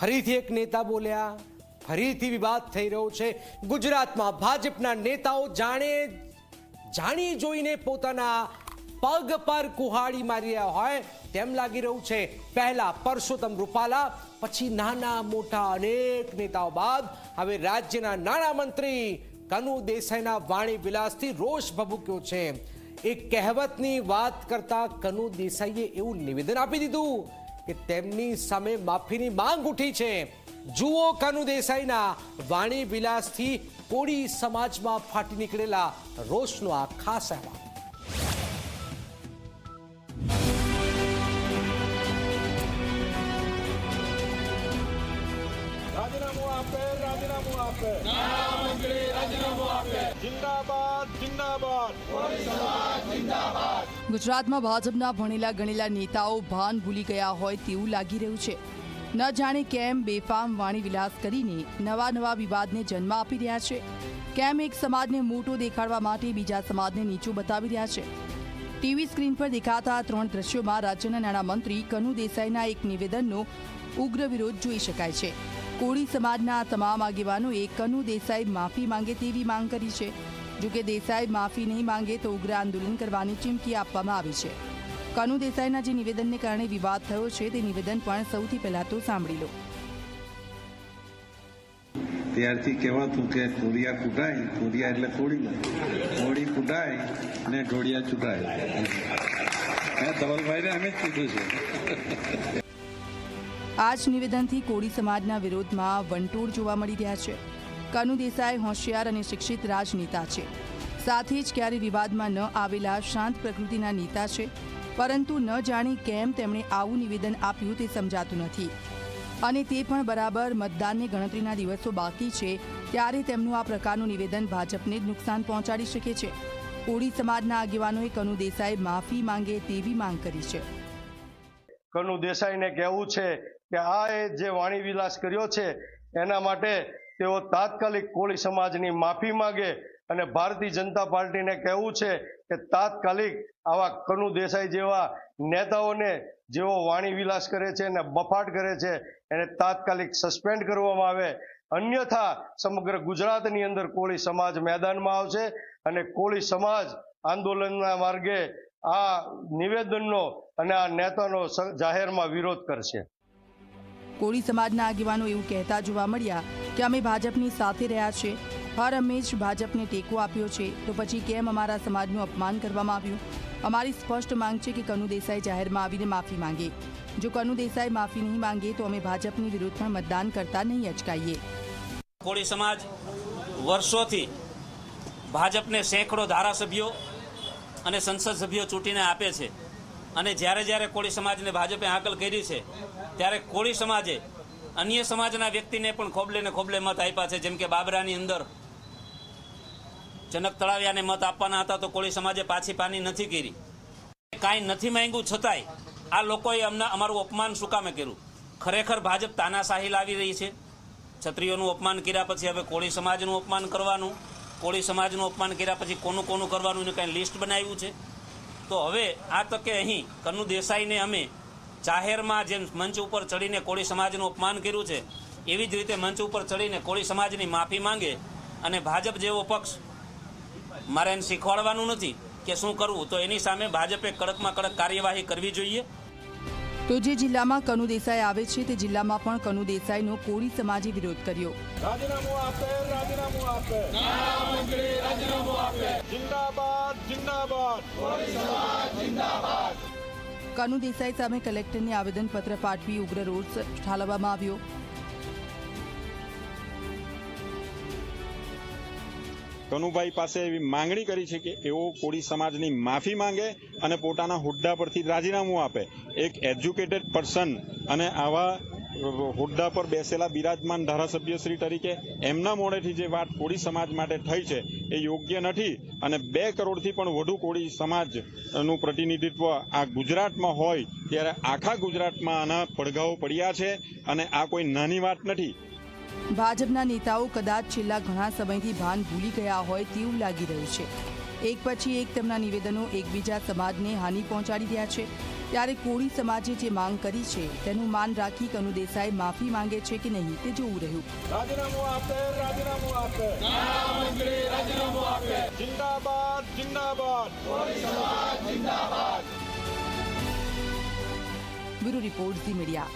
ફરીથી એક નેતા બોલ્યા. ફરીથી વિવાદ થઈ રહ્યો છે. ગુજરાતમાં ભાજપના નેતાઓ જાણે જાણી જોઈને પોતાના પગ પર કુહાડી મારી રહ્યા હોય તેમ લાગી રહ્યું છે. પહેલા પરસોત્તમ રૂપાલા, પછી નાના મોટા અનેક નેતાઓ બાદ હવે રાજ્યના નાણામંત્રી કનુ દેસાઈના વાણી વિલાસથી રોષ ભભૂક્યો છે. એક કહેવતની વાત કરતા કનુ દેસાઈએ એવું નિવેદન આપી દીધું. કે તેમની સામે માફીની માંગ ઉઠી છે. જુઓ કાનુ દેસાઈના વાણી વિલાસથી કોળી સમાજમાં ફાટી નીકળેલા રોષનો આ ખાસ અહેવાલ. રાજીનામું આપે રાજીનામું આપે. જિંદાબાદ. ગુજરાતમાં ભાજપના ભણેલા ગણેલા નેતાઓ ભાન ભૂલી ગયા હોય તેવું લાગી રહ્યું છે. ન જાણે કેમ બેફામ વાણી વિલાસ કરીને નવા નવા વિવાદને જન્મ આપી રહ્યા છે. કેમ એક સમાજને મોટો દેખાડવા માટે બીજા સમાજને નીચું બતાવી રહ્યા છે? ટીવી સ્ક્રીન પર દેખાતા ત્રણ દ્રશ્યોમાં રાજ્યના નાણામંત્રી કનુ દેસાઈના એક નિવેદનનો ઉગ્ર વિરોધ જોઈ શકાય છે. કોળી સમાજના તમામ આગેવાનોએ કનુ દેસાઈ માફી માંગે તેવી માંગ કરી છે. જો કે દેસાઈ માફી નહીં માંગે તો ઉગ્ર આંદોલન કરવાની ચીમકી આપવામાં આવી છે. કનુ દેસાઈના જે નિવેદનને કારણે વિવાદ થયો છે તે નિવેદન પણ સૌથી પહેલા તો સાંભળી લો. ત્યારથી કહેવાતું કે કોળિયા કૂટાય કોળિયા એટલે કોળીમાં કોળી કૂટાય ને ઢોળિયા ચૂંટાય. હે ધવલભાઈને અમે જ કીધું છે. આ જ નિવેદનથી કોળી સમાજના વિરોધમાં વંટોળ જોવા મળી રહ્યા છે. કનુ દેસાઈ, હોશિયાર અને શિક્ષિત રાજનેતા છે. સાથે જ ક્યારે વિવાદમાં ન આવેલા શાંત પ્રકૃતિના નેતા છે. પરંતુ ન જાણી કેમ તેમણે આવું નિવેદન આપ્યું તે સમજાતું નથી. અને તે પણ બરાબર મતદાનની ગણતરીના દિવસો બાકી છે, ત્યારે તેમનું આ પ્રકારનું નિવેદન ભાજપને જ નુકસાન પહોંચાડી શકે છે. કોળી સમાજના આગેવાનોએ કનુ દેસાઈ માફી માંગે તેવી માંગ કરી છે. કનુ દેસાઈને કહેવું છે કે આ જે વાણી વિલાસ કર્યો છે, એના માટે તેઓ તાત્કાલિક કોળી સમાજની માફી માંગે અને ભારતીય જનતા પાર્ટીને કહેવું છે કે તાત્કાલિક આવા કનુ દેસાઈ જેવા નેતાઓને જેઓ વાણી વિલાસ કરે છે અને બફાટ કરે છે, એને તાત્કાલિક સસ્પેન્ડ કરવામાં આવે. અન્યથા સમગ્ર ગુજરાતની અંદર કોળી સમાજ મેદાનમાં આવશે અને કોળી સમાજ આંદોલનના માર્ગે આ નિવેદનનો અને આ નેતાનો જાહેરમાં વિરોધ કરશે. કોળી સમાજના આગેવાનો એવું કહેતા જોવા મળ્યા કે અમે ભાજપની સાથે રહ્યા છે. હર અમે જ ભાજપને ટેકો આપ્યો છે. તો પછી કેમ અમારા સમાજનું અપમાન કરવામાં આવ્યું? અમારી સ્પષ્ટ માંગ છે કે કનુ દેસાઈ જાહેરમાં આવીને માફી માંગે. જો કનુ દેસાઈ માફી નહીં માંગે તો અમે ભાજપની વિરુદ્ધમાં મતદાન કરતા નહીં અચકાઈએ. કોળી સમાજ વર્ષોથી ભાજપને સેંકડો ધારાસભ્યો અને સંસદ સભ્યો ચૂંટીને આપે છે. અને જ્યારે જ્યારે કોળી સમાજને ભાજપે હાકલ કરી છે, ત્યારે કોળી સમાજે અન્ય સમાજના વ્યક્તિને પણ ખોબલે ને ખોબલે મત આપ્યા છે. જેમ કે બાબરાની અંદર જનક તળાવિયાને મત આપવાના હતા તો કોળી સમાજે પાછી પાની નથી કરી. કાંઈ નથી માંગ્યું છતાંય આ લોકોએ અમને અમારું અપમાન શું કામે કર્યું? ખરેખર ભાજપ તાનાશાહી લાવી રહી છે? છત્રીઓનું અપમાન કર્યા પછી હવે કોળી સમાજનું અપમાન કરવાનું? કોળી સમાજનું અપમાન કર્યા પછી કોનું કોનું કરવાનું? એનું કાંઈ લિસ્ટ બનાવ્યું છે? તો હવે આ તકે અહીં કનુ દેસાઈને અમે જાહેરમાં જેમ મંચ ઉપર ચડીને કોળી સમાજનું અપમાન કર્યું છે એવી જ રીતે મંચ ઉપર ચડીને કોળી સમાજની માફી માંગે અને ભાજપ જેવો પક્ષ મારે એને શીખવાડવાનું નથી કે શું કરવું તો એની સામે ભાજપે કડકમાં કડક કાર્યવાહી કરવી જોઈએ. તો જે જિલ્લામાં કનુ દેસાઈ આવે છે તે જિલ્લામાં પણ કનુ દેસાઈનો કોળી સમાજે વિરોધ કર્યો. રાજીનામું આપે રાજીનામું આપે. રાજીનામું આપે. જિંદાબાદ. જિંદાબાદ. કનુ દેસાઈ સામે કલેક્ટરને આવેદનપત્ર પાઠવી ઉગ્ર રોષ ઠાલવવામાં આવ્યો. કનુભાઈ પાસે એવી માંગણી કરી છે કે એઓ કોળી સમાજની માફી માંગે અને પોતાના હોદ્દા પરથી રાજીનામું આપે. એક એજ્યુકેટેડ પર્સન અને આવા હોદ્દા પર બેસેલા બિરાજમાન ધારાસભ્યશ્રી તરીકે એમના મોડેથી જે વાત કોળી સમાજ માટે થઈ છે એ યોગ્ય નથી અને બે કરોડથી પણ વધુ કોળી સમાજનું પ્રતિનિધિત્વ આ ગુજરાતમાં હોય ત્યારે આખા ગુજરાતમાં આના પડઘાઓ પડ્યા છે અને આ કોઈ નાની વાત નથી. ભાજપના નેતાઓ કદાચ છેલ્લા ઘણા સમયથી ભાન ભૂલી ગયા હોય તેવું લાગી રહ્યું છે. એક પછી એક તેમના નિવેદનો એકબીજા સમાજને હાનિ પહોંચાડી રહ્યા છે. ત્યારે કોળી સમાજે જે માંગ કરી છે તેનું માન રાખી કનુ દેસાઈ માફી માંગે છે કે નહીં તે જોવું રહ્યું. રાજીનામું આપે રાજીનામું આપે. જિંદાબાદ જિંદાબાદ. Bureau report the media.